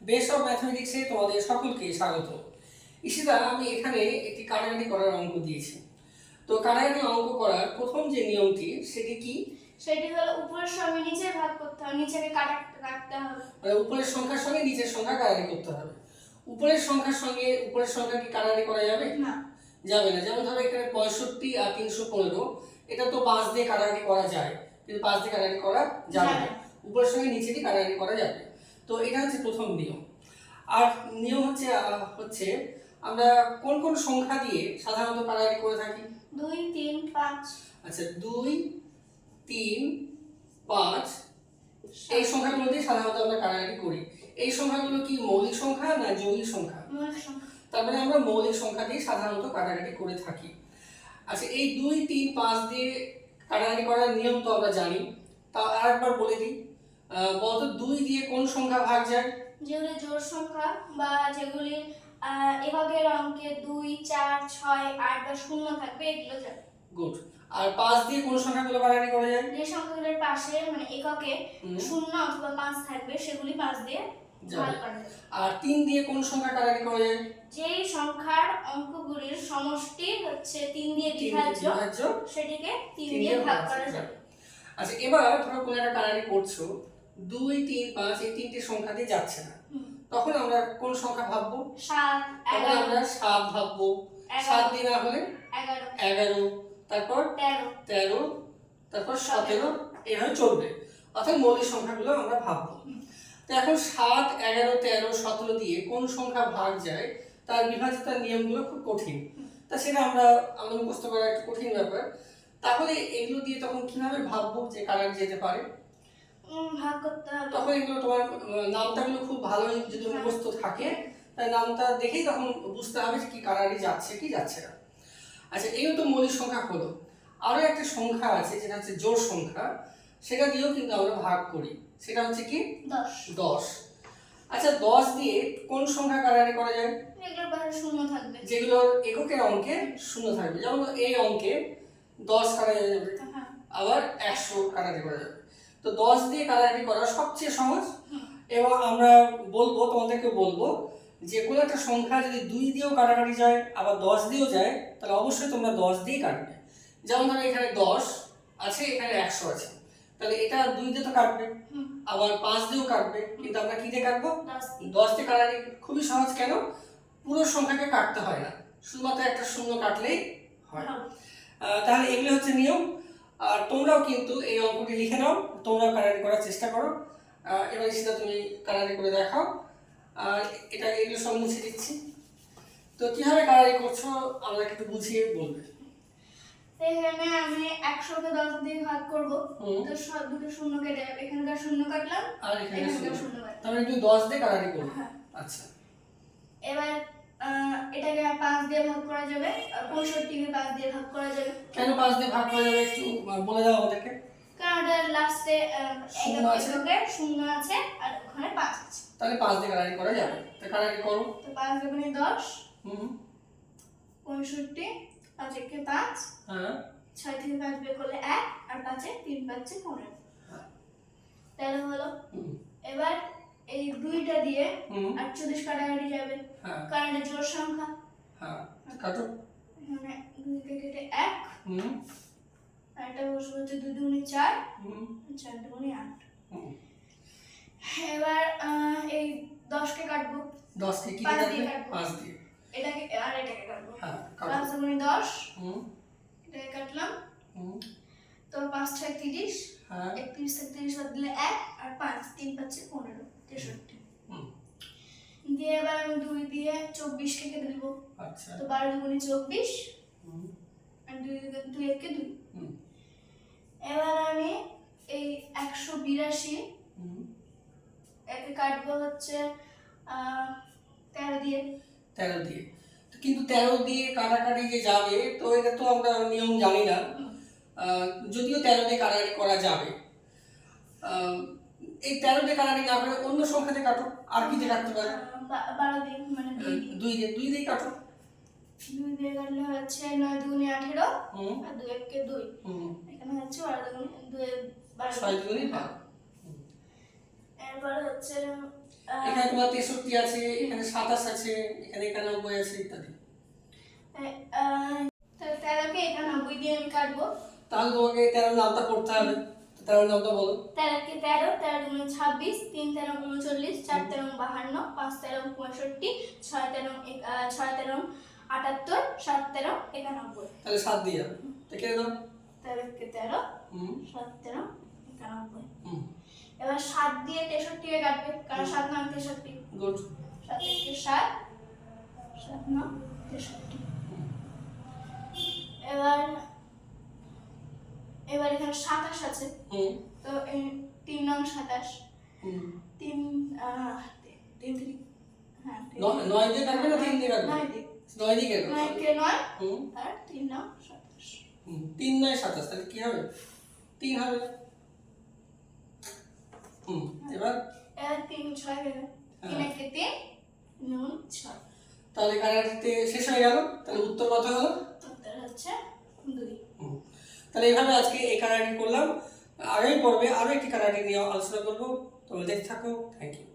Base of ম্যাথমেটিক্সে তোমাদের সকলকে স্বাগত। ইশিতা আমি এখানে একটি কাটাকাটি করার অঙ্ক দিয়েছি। তো কাটাকাটি অঙ্ক করার প্রথম যে নিয়মটি সেটি কি? সেটি হলো উপরের সঙ্গে নিচে ভাগ করতে হবে নিচেকে কাটা কাটতে হবে। মানে উপরের সংখ্যার সঙ্গে নিচের সংখ্যা কাটাকাটি করতে হবে। উপরের সংখ্যার সঙ্গে উপরের সংখ্যা কি কাটাকাটি করা যাবে? না। যাবে না। যেমন ধরো এখানে পঁয়ষট্টি আর তিনশো পনেরো এটা তো পাঁচ দিয়ে কাটাকাটি করা যায় কিন্তু পাঁচ দিয়ে কাটাকাটি করা যাবে না। উপরের সঙ্গে নিচে দিয়ে কাটাকাটি করা যাবে তো এটা হচ্ছে প্রথম নিয়ম। আর নিয়ম হচ্ছে হচ্ছে আমরা কোন কোন সংখ্যা দিয়ে সাধারণত কাটাকাটি করে থাকি? দুই তিন পাঁচ। আচ্ছা দুই তিন পাঁচ এই সংখ্যাগুলো দিয়ে সাধারণত আমরা কাটাকাটি করি। এই সংখ্যাগুলো কি মৌলিক সংখ্যা না যৌগিক সংখ্যা? মূল সংখ্যা। তার মানে আমরা মৌলিক সংখ্যা দিয়ে সাধারণত কাটাকাটি করে থাকি। আচ্ছা এই দুই তিন পাঁচ দিয়ে কাটাকাটি করার নিয়ম তো আমরা জানি। তা আরেকবার বলে দিই। বলতো দুই দিয়ে কোন সংখ্যা ভাগ যায়? যেগুলি জোড় সংখ্যা বা যেগুলি এভাবের অঙ্কে দুই চার ছয় আট বা শূন্য থাকবে এগুলো যাবে গুড আর পাঁচ দিয়ে কোন সংখ্যাগুলো কাটাকাটি করা যায়? যে সংখ্যাগুলোর পাশে মানে এককে শূন্য অথবা পাঁচ থাকবে সেগুলি পাঁচ দিয়ে আর তিন দিয়ে কোন সংখ্যা কাটাকাটি করা যায়? যেই সংখ্যার অঙ্কগুলির সমষ্টি হচ্ছে তিন দিয়ে বিভাজ্য সেটিকে তিন দিয়ে ভাগ করা করা যাবে। আচ্ছা এবার ধরো কোনো একটা কাটাকাটি করছ দুই তিন পাঁচ এই তিনটে সংখ্যা দিয়ে যাচ্ছে না। তখন আমরা কোন সংখ্যা ভাববো? সাত তখন আমরা সাত ভাববো। সাত দিন না হলে? এগারো। তারপর? তেরো। তেরো। তারপর সতেরো। এভাবে চলবে। অর্থাৎ মৌলিক সংখ্যাগুলো আমরা ভাববো। তো এখন সাত এগারো তেরো সতেরো দিয়ে কোন সংখ্যা ভাগ যায় তার বিভাজিতার নিয়মগুলো খুব কঠিন। তা সেটা আমরা আমাদের মুখস্থ করা একটা কঠিন ব্যাপার। তাহলে এগুলো দিয়ে তখন কীভাবে ভাববো যে কারার যেতে পারে? করতে হবে। তখন এগুলো তোমার নামটাগুলো খুব ভালোই যদি মুখস্থ থাকে তাই নামটা দেখেই তখন বুঝতে হবে কি কারারি যাচ্ছে কি যাচ্ছে না। আচ্ছা এগুলো তো মৌলিক সংখ্যা হলো। আরও একটা সংখ্যা আছে যেটা হচ্ছে জোড় সংখ্যা। সেটা দিয়েও কিন্তু আমরা ভাগ করি। সেটা হচ্ছে কি? দশ। আচ্ছা দশ দিয়ে কোন সংখ্যা কারারি করা যায়? শূন্য থাকবে। যেগুলোর এককের অঙ্কে শূন্য থাকবে। যেমন এই অঙ্কে দশ কাটারি যাবে হ্যাঁ। আবার একশো কাটারি করা যাবে। তো দশ দিয়ে কাটারি করা সবচেয়ে সহজ। এবং আমরা বলব তোমাদেরকে বলব যে কোনো একটা সংখ্যা যদি দুই দিয়েও কাটাকাটি যায় আবার দশ দিয়েও যায় তাহলে অবশ্যই তোমরা দশ দিয়েই কাটবে। যেমন ধরো এখানে দশ আছে এখানে একশো আছে। তাহলে এটা দুই দিয়ে তো কাটবে আবার পাঁচ দিয়েও কাটবে কিন্তু আমরা কি দিয়ে কাটবো? দশ দিয়ে। কাটাকাটি খুবই সহজ কেন? পুরো সংখ্যাকে কাটতে হয় না। শুধুমাত্র একটা শূন্য কাটলেই হয়। হবে। তাহলে এগুলো হচ্ছে নিয়ম। আর তোমরাও কিন্তু এই অঙ্কটি লিখে নাও তোমরাও কারারি করার চেষ্টা করো। এবার সেটা তুমি কারারি করে দেখাও। আর এটা এগুলো সব মুছে দিচ্ছি। তো কীভাবে কারারি করছ আমরা একটু বুঝিয়ে বলবে। এখানে আমি একশোকে দশ দিয়ে ভাগ করব। তো সব দুটো শূন্য কেটে যাবে এখানকার শূন্য কাটলাম আর এখানে এখানকার শূন্য। কাটলাম। তাহলে একটু দশ দিয়ে কারারি করব হ্যাঁ। আচ্ছা। এবার এটাকে পাঁচ দিয়ে ভাগ করা যাবে পঁয়ষট্টিকে পাঁচ দিয়ে ভাগ করা যাবে। কেন পাঁচ দিয়ে ভাগ করা যাবে একটু বলে দাও আমাদেরকে। কারণ লাস্টে শূন্য আছে। শূন্য আছে আর ওখানে পাঁচ আছে। তাহলে পাঁচ দিয়ে করা যাবে। তো করো। তো পাঁচ দুগুণে দশ হুম। পঁয়ষট্টি পাঁচ একে পাঁচ হ্যাঁ। ছয় থেকে পাঁচ বের করলে এক আর পাঁচে তিন পাঁচে পনেরো। হ্যাঁ। তেরো হলো? হুম। দিয়ে আটচল্লিশ কাটাকাটি যাবে। হ্যাঁ। কারণ এটা জোড় সংখ্যা। হ্যাঁ। কাটো। মানে দুইকে কেটে এক। হুম। আর এটা বসবে হচ্ছে দুই দুগুণে চার। চার দুগুণে আট। এবার এই দশকে কাটবো। দশকে কি পাঁচ দিয়ে কাটবো। পাঁচ দিয়ে। এটাকে আর এটাকে কাটবো। হ্যাঁ পাঁচ দুগুণে দশ। হুম। এটাকে কাটলাম। হুম। তো পাঁচ ছয় তিরিশ একত্রিশ থেকে তিরিশ বাদ দিলে এক। আর পাঁচ তিন পাঁচে পনেরো। তেষট্টি। দিয়ে এবার আমি দুই দিয়ে চব্বিশকে কেটে দেবো আচ্ছা। তো বারো দুগুণে চব্বিশ আর দুই দুই একে দুই এবার আমি এই একশো বিরাশি একে কাটবো হচ্ছে তেরো দিয়ে। তেরো দিয়ে। তো কিন্তু তেরো দিয়ে কাটাকাটি যে যাবে তো এটা তো আমরা নিয়ম জানি না। যদিও তেরো দিয়ে কাটাকাটি করা যাবে। এই তেরো দিয়ে কাটাকাটি না করে অন্য সংখ্যাতে কাটো আর কি দিয়ে কাটতে পারে? বারো দিয়ে মানে দুই দিয়ে। দুই দিয়ে কাটো দুই দিয়ে কাটলে হচ্ছে নয় দুগুণে আঠেরো আর দুই একে দুই। এখানে হচ্ছে বারো দুগুণে দুই বারো ছয় দুগুণে বারো। এরপর হচ্ছে এখানে তোমার তেষট্টি আছে এখানে সাতাশ আছে এখানে একানব্বই আছে ইত্যাদি। তেরোকে একানব্বই দিয়ে আমি কাটবো। তাহলে তোমাকে তেরো নামটা করতে হবে। তো তেরো নামটা বলো। তেরোকে তেরো তেরো দুগুণে ছাব্বিশ তিন তেরো উনচল্লিশ চার তেরো বাহান্ন পাঁচ তেরো পঁয়ষট্টি ছয় তেরো ছয় তেরো আটাত্তর সাত তেরো একানব্বই। তাহলে সাত দিয়ে। কেটে দাও? তেরোকে তেরো সাত তেরো একানব্বই। এবার সাত দিয়ে তেষট্টিকে কাটবে? কারণ সাত নয় তেষট্টি। গুড। সাত একে সাত সাত নয় তেষট্টি। এবার এবার এখানে সাতাশ আছে। তো তিন নং সাতাশ। তিন তিন- তিন তিন হ্যাঁ নয় নয় দিয়ে কাটবে না তিন দিয়ে কাটবে নয় দিক নয় দিয়ে কেটে নয় কে নয় আর তিন নং সাতাশ। তিন নয় সাতাশ তাহলে কি হবে? তিন হবে। হুম এবার? এবার তিন ছয় গেলে। তিন হ্যাঁ। একে তিন নুন ছয়। তাহলে কারাটিতে শেষ হয়ে গেল। তাহলে উত্তর কত হলো? উত্তর হচ্ছে। তাহলে এইভাবে আজকে এই কারাটি করলাম। আগামী পর্বে আরও একটি কারাটি নিয়ে আলোচনা করব। তোমরা দেখতে থাকো। Thank you